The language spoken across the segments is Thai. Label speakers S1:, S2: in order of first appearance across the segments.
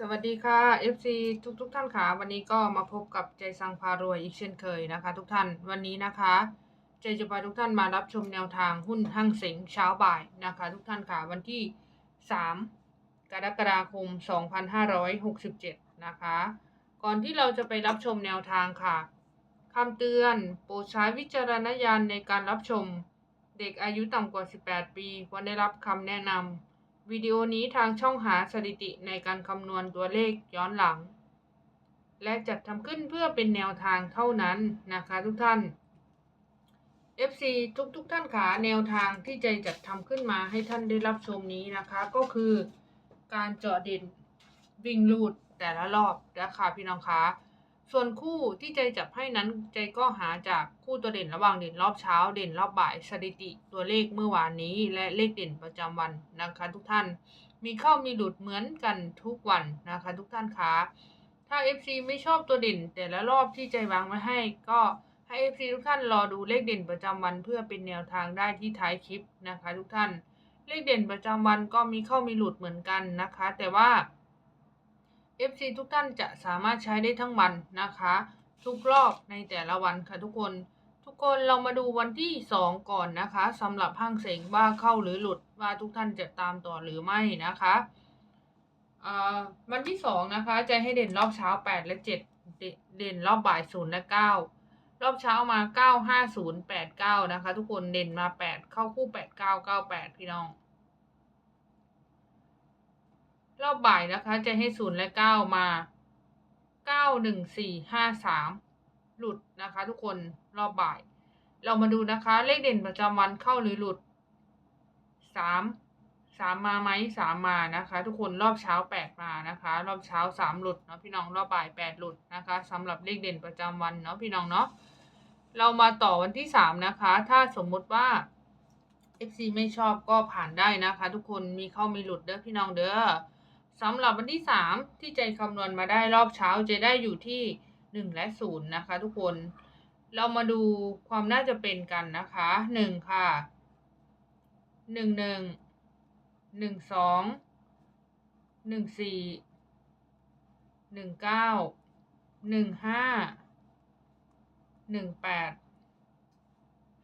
S1: สวัสดีค่ะ FC ทุกทุกๆท่านค่ะ วันนี้ก็มาพบกับใจสังพารวยอีกเช่นเคยนะคะ ทุกท่านวันนี้นะคะ ใจจะพาทุกท่านมารับชมแนวทางหุ้นห้างเสงเช้าบ่ายนะคะ ทุกท่านค่ะวันที่ 3 กรกฎาคม 2567 นะคะ ก่อนที่เราจะไปรับชมแนวทางค่ะคำเตือนโปรดใช้วิจารณญาณในการรับชมเด็กอายุต่ำกว่า 18 ปีควรได้รับคำแนะนำ วิดีโอนี้ทางช่องหาสถิติในการคำนวณตัวเลขย้อนหลัง และจัดทำขึ้นเพื่อเป็นแนวทางเท่านั้นนะคะทุกท่าน FC ทุกทุกๆท่านขาแนวทางที่ใจจัดทำขึ้นมาให้ท่านได้รับชมนี้นะคะ ก็คือการเจาะเด่นวิ่งลูดแต่ละรอบนะคะพี่น้องคะ ส่วนคู่ที่ใจจับให้นั้นใจก็หาจากคู่ตัวเด่นระหว่างเด่นรอบเช้า เด่นรอบบ่ายสถิติ ตัวเลขเมื่อวานนี้ และเลขเด่นประจำวันนะคะทุกท่าน มีเข้ามีหลุดเหมือนกันทุกวันนะคะทุกท่านคะถ้า FC ไม่ชอบตัวเด่น แต่ละรอบที่ใจวางไว้ให้ก็ให้ FC ทุกท่านรอดูเลขเด่นประจำวันเพื่อเป็นแนวทางได้ที่ท้ายคลิปนะคะ ทุกท่าน เลขเด่นประจำวันก็มีเข้ามีหลุดเหมือนกันนะคะ แต่ว่า FC ทุกท่านจะสามารถใช้ได้ทั้งวันนะคะ ทุกรอบในแต่ละวันค่ะทุกคน ทุกคนเรามาดูวันที่ 2 ก่อนนะคะสำหรับห้างเสงว่าเข้าหรือหลุดว่าทุกท่านจะตามต่อหรือไม่นะคะอ่าวันที่ 2 นะคะ จะให้เด่นรอบเช้า 8 และ7เด่นเด่นรอบบ่าย0และ9 รอบเช้ามา 9 5 0 8 9 นะคะ ทุกคนเด่นมา 8 เข้าคู่ 8 9 9 8 พี่น้อง ร อบบ่ายนะคะ จะให้ศูนย์และเก้ามาเก้าหนึ่งสี่ห้าสามหลุดนะคะ ทุกคนรอบบ่าย เรามาดูนะคะ เลขเด่นประจำวันเข้าหรือหลุดสามสามมาไหมสามมานะคะ ทุกคนรอบเช้าแปดมานะคะ รอบเช้าสามหลุดเนาะพี่น้องรอบบ่ายแปดหลุดนะคะสำหรับเลขเด่นประจำวันเนาะพี่น้องเนาะเรามาต่อวันที่สามนะคะ ถ้าสมมุติว่า FC ไม่ชอบก็ผ่านได้นะคะ ทุกคนมีเข้ามีหลุดเด้อพี่น้องเด้อ สำหรับวันที่สามที่ใจคำนวณมาได้รอบเช้าจะได้อยู่ที่หนึ่งและศูนย์นะคะ ทุกคน เรามาดูความน่าจะเป็นกันนะคะหนึ่งค่ะหนึ่งหนึ่งหนึ่งสองหนึ่งสี่หนึ่งเก้าหนึ่งห้าหนึ่งแปด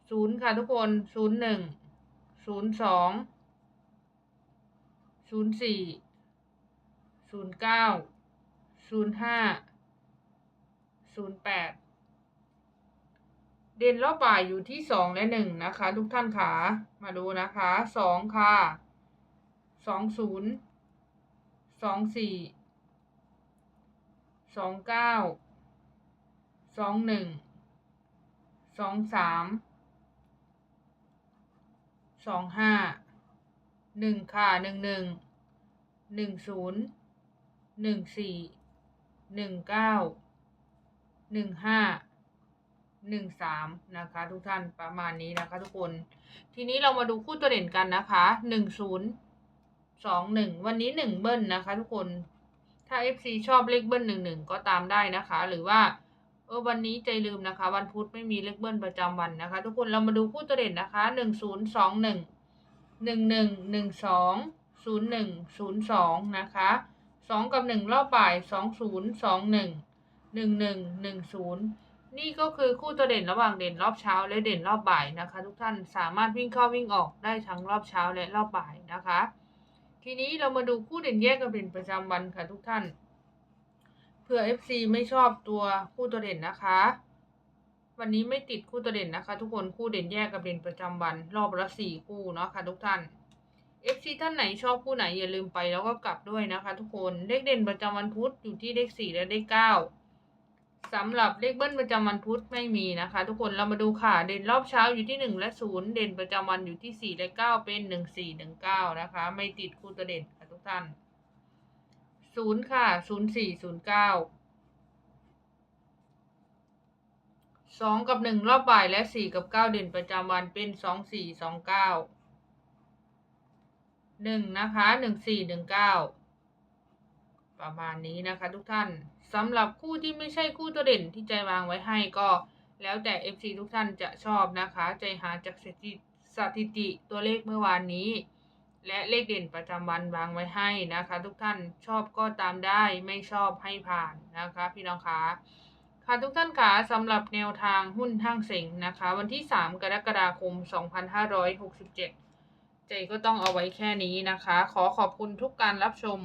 S1: ศูนย์ค่ะทุกคนศูนย์หนึ่ง ศูนย์เก้าศูนย์ห้าศูนย์แปดเด่นรอบบ่ายอยู่ที่สองและหนึ่งนะคะ ทุกท่านขามาดูนะคะสองค่ะสองศูนย์สองสี่สองเก้าสองหนึ่งสองสามสองห้าหนึ่งค่ะหนึ่งหนึ่งหนึ่งศูนย์ หนึ่งสี่หนึ่งเก้าหนึ่งห้าหนึ่งสามนะคะทุกท่านประมาณนี้นะคะทุกคน ทีนี้เรามาดูคู่ตัวเด่นกันนะคะหนึ่งศูนย์สองหนึ่งวันนี้หนึ่งเบิ้ลนะคะทุกคนถ้า FC ชอบเลขเบิ้ลหนึ่งหนึ่งก็ตามได้นะคะ หรือว่าเออวันนี้ใจลืมนะคะ วันพุธไม่มีเลขเบิ้ลประจำวันนะคะ ทุกคนเรามาดูคู่ตัวเด่นนะคะหนึ่งศูนย์สองหนึ่งหนึ่งหนึ่งหนึ่งสองศูนย์หนึ่งศูนย์สองนะคะ สองกับหนึ่งรอบบ่ายสองศูนย์สองหนึ่งหนึ่งหนึ่งหนึ่งศูนย์นี่ก็คือคู่ตัวเด่นระหว่างเด่นรอบเช้าและเด่นรอบบ่ายนะคะ ทุกท่านสามารถวิ่งเข้าวิ่งออกได้ทั้งรอบเช้าและรอบบ่ายนะคะ ทีนี้เรามาดูคู่เด่นแยกกันเป็นประจำวันค่ะทุกท่านเผื่อ FC ไม่ชอบตัวคู่ตัวเด่นนะคะ วันนี้ไม่ติดคู่ตัวเด่นนะคะ ทุกคนคู่เด่นแยกกันเป็นประจำวัน รอบละสี่คู่เนาะค่ะทุกท่าน FC ท่านไหนชอบคู่ไหนอย่าลืมไปแล้วก็กลับด้วยนะคะ ทุกคนเลขเด่นประจำวันพุธอยู่ที่เลขสี่และเลขเก้าสำหรับเลขเบิ้ลประจำวันพุธไม่มีนะคะ ทุกคนเรามาดูค่ะ เด่นรอบเช้าอยู่ที่หนึ่งและศูนย์เด่นประจำวันอยู่ที่สี่และเก้าเป็นหนึ่งสี่หนึ่งเก้านะคะ ไม่ติดคู่ตัวเด่นค่ะทุกท่านศูนย์ค่ะศูนย์สี่ศูนย์เก้าสองกับหนึ่งรอบบ่ายและสี่กับเก้าเด่นประจำวันเป็นสองสี่สองเก้า หนึ่งนะคะหนึ่งสี่หนึ่งเก้าประมาณนี้นะคะ ทุกท่านสำหรับคู่ที่ไม่ใช่คู่ตัวเด่นที่ใจวางไว้ให้ก็ แล้วแต่ FC ทุกท่านจะชอบนะคะ ใจหาจากสถิติสถิติตัวเลขเมื่อวานนี้ และเลขเด่นประจำวันวางไว้ให้นะคะ ทุกท่านชอบก็ตามได้ไม่ชอบให้ผ่านนะคะ พี่น้องคะค่ะทุกท่านคะสำหรับแนวทางหุ้นห้างเสงนะคะ วันที่ 3 กรกฎาคม 2567 เจก็ต้องเอาไว้แค่นี้นะคะ ขอขอบคุณทุกการรับชม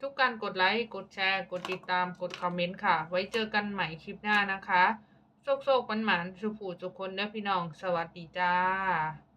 S1: ทุกการกดไลค์ กดแชร์ กดติดตาม กดคอมเมนต์ค่ะ ไว้เจอกันใหม่คลิปหน้านะคะ โชคโชคปันหมานสุผูสุคนเด้อพี่น้อง สวัสดีจ้า